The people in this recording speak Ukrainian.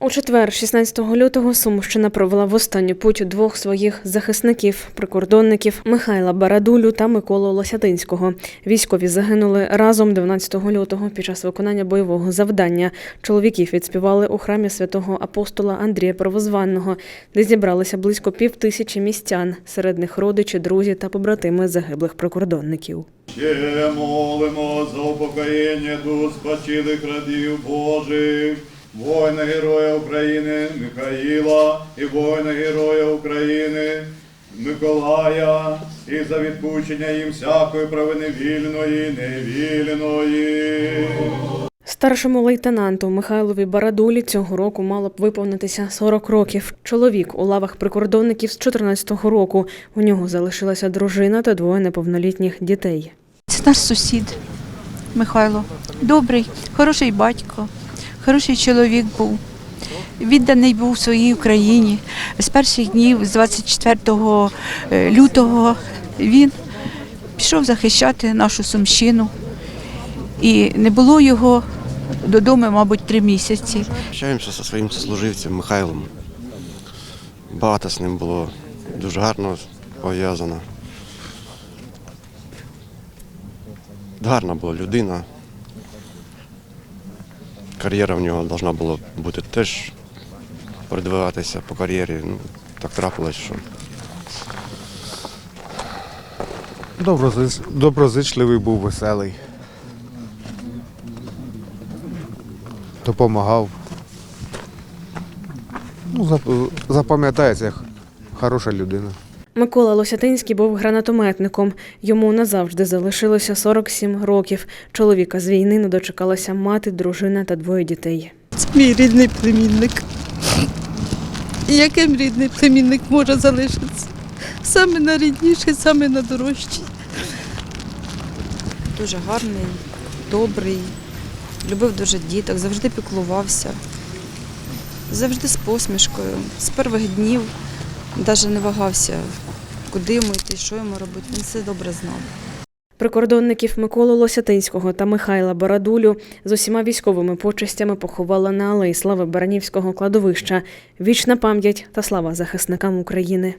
У четвер, 16 лютого, Сумщина провела в останню путь двох своїх захисників, прикордонників Михайла Барадулю та Миколу Лосятинського. Військові загинули разом 12 лютого під час виконання бойового завдання. Чоловіків відспівали у храмі святого апостола Андрія Первозванного, де зібралися близько півтисячі містян, серед них родичі, друзі та побратими загиблих прикордонників. Ще молимо за упокоєння душ спочилих радів Божих, воїна Героя України Михаїла і воїна Героя України Миколая, і за відпущення їм всякої провини вільної, невільної. Старшому лейтенанту Михайлові Барадулі цього року мало б виповнитися 40 років. Чоловік у лавах прикордонників з 14-го року. У нього залишилася дружина та двоє неповнолітніх дітей. Це наш сусід Михайло. Добрий, хороший батько, хороший чоловік був. Відданий був своїй Україні. З перших днів, з 24 е, лютого, він пішов захищати нашу Сумщину. І не було його додому, мабуть, три місяці. Общаємося зі своїм сослуживцем Михайлом. Багато з ним було дуже гарно пов'язано. Гарна була людина. Кар'єра в нього повинна була бути теж продвигатися по кар'єрі. Ну, так трапилось, що Доброзич... Доброзичливий був, веселий. Допомагав. Ну, зап- запам'ятається хороша людина. Микола Лосятинський був гранатометником. Йому назавжди залишилося 47 років. Чоловіка з війни не дочекалася мати, дружина та двоє дітей. Це мій рідний племінник. Яким рідний племінник може залишитися? Саме найрідніший, саме найдорожчий. дуже гарний, добрий, любив дуже діток, завжди піклувався, завжди з посмішкою. З перших днів навіть не вагався, куди йому йти, що йому робити. Він все добре знав. Прикордонників Миколу Лосятинського та Михайла Барадулю з усіма військовими почестями поховали на алеї слави Баранівського кладовища. Вічна пам'ять та слава захисникам України.